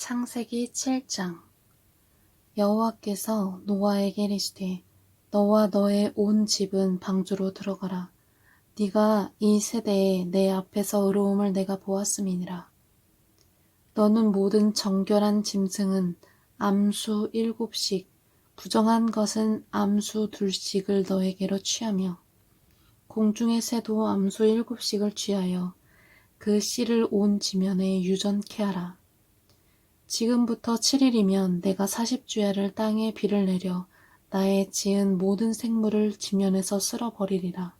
창세기 7장 여호와께서 노아에게 이르시되 너와 너의 온 집은 방주로 들어가라. 네가 이 세대에 내 앞에서 의로움을 내가 보았음이니라. 너는 모든 정결한 짐승은 암수 일곱씩, 부정한 것은 암수 둘씩을 너에게로 취하며 공중의 새도 암수 일곱씩을 취하여 그 씨를 온 지면에 유전케 하라. 지금부터 7일이면 내가 40주야를 땅에 비를 내려 나의 지은 모든 생물을 지면에서 쓸어버리리라.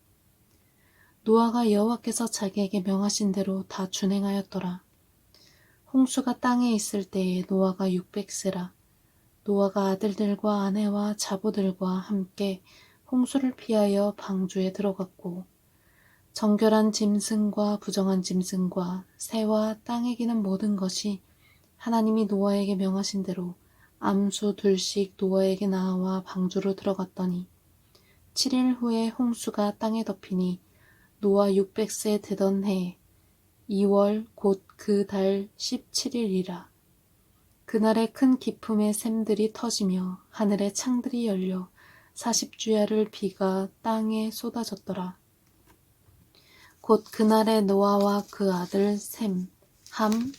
노아가 여호와께서 자기에게 명하신 대로 다 준행하였더라. 홍수가 땅에 있을 때에 노아가 600세라. 노아가 아들들과 아내와 자부들과 함께 홍수를 피하여 방주에 들어갔고 정결한 짐승과 부정한 짐승과 새와 땅에 기는 모든 것이 하나님이 노아에게 명하신 대로 암수 둘씩 노아에게 나와 방주로 들어갔더니 7일 후에 홍수가 땅에 덮이니 노아 600세 되던 해 2월 곧 그 달 17일이라. 그날에 큰 기품의 샘들이 터지며 하늘의 창들이 열려 40주야를 비가 땅에 쏟아졌더라. 곧 그날에 노아와 그 아들 셈, 함,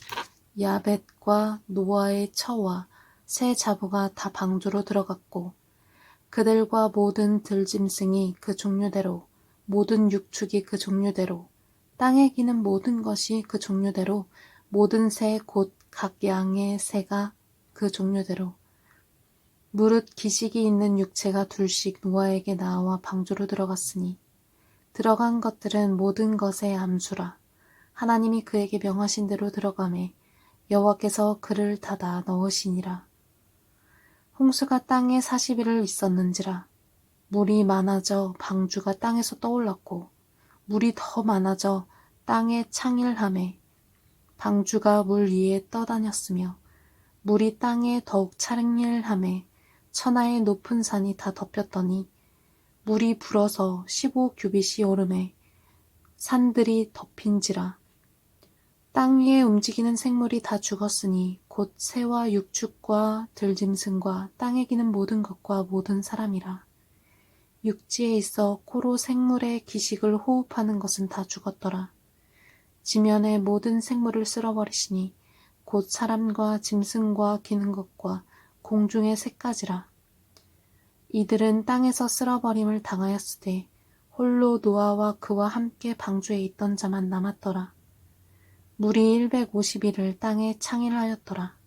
야벳과 노아의 처와 새 자부가 다 방주로 들어갔고 그들과 모든 들짐승이 그 종류대로 모든 육축이 그 종류대로 땅에 기는 모든 것이 그 종류대로 모든 새 곧 각 양의 새가 그 종류대로. 무릇 기식이 있는 육체가 둘씩 노아에게 나와 방주로 들어갔으니 들어간 것들은 모든 것의 암수라. 하나님이 그에게 명하신 대로 들어가매 여호와께서 그를 닫아 넣으시니라. 홍수가 땅에 40일을 있었는지라. 물이 많아져 방주가 땅에서 떠올랐고 물이 더 많아져 땅에 창일함에 방주가 물 위에 떠다녔으며 물이 땅에 더욱 창일함에 천하의 높은 산이 다 덮였더니 물이 불어서 15 규빗이 오름에 산들이 덮인지라 땅 위에 움직이는 생물이 다 죽었으니 곧 새와 육축과 들짐승과 땅에 기는 모든 것과 모든 사람이라 육지에 있어 코로 생물의 기식을 호흡하는 것은 다 죽었더라. 지면의 모든 생물을 쓸어버리시니 곧 사람과 짐승과 기는 것과 공중의 새까지라. 이들은 땅에서 쓸어버림을 당하였으되 홀로 노아와 그와 함께 방주에 있던 자만 남았더라. 물이 150일을 땅에 창일하였더라.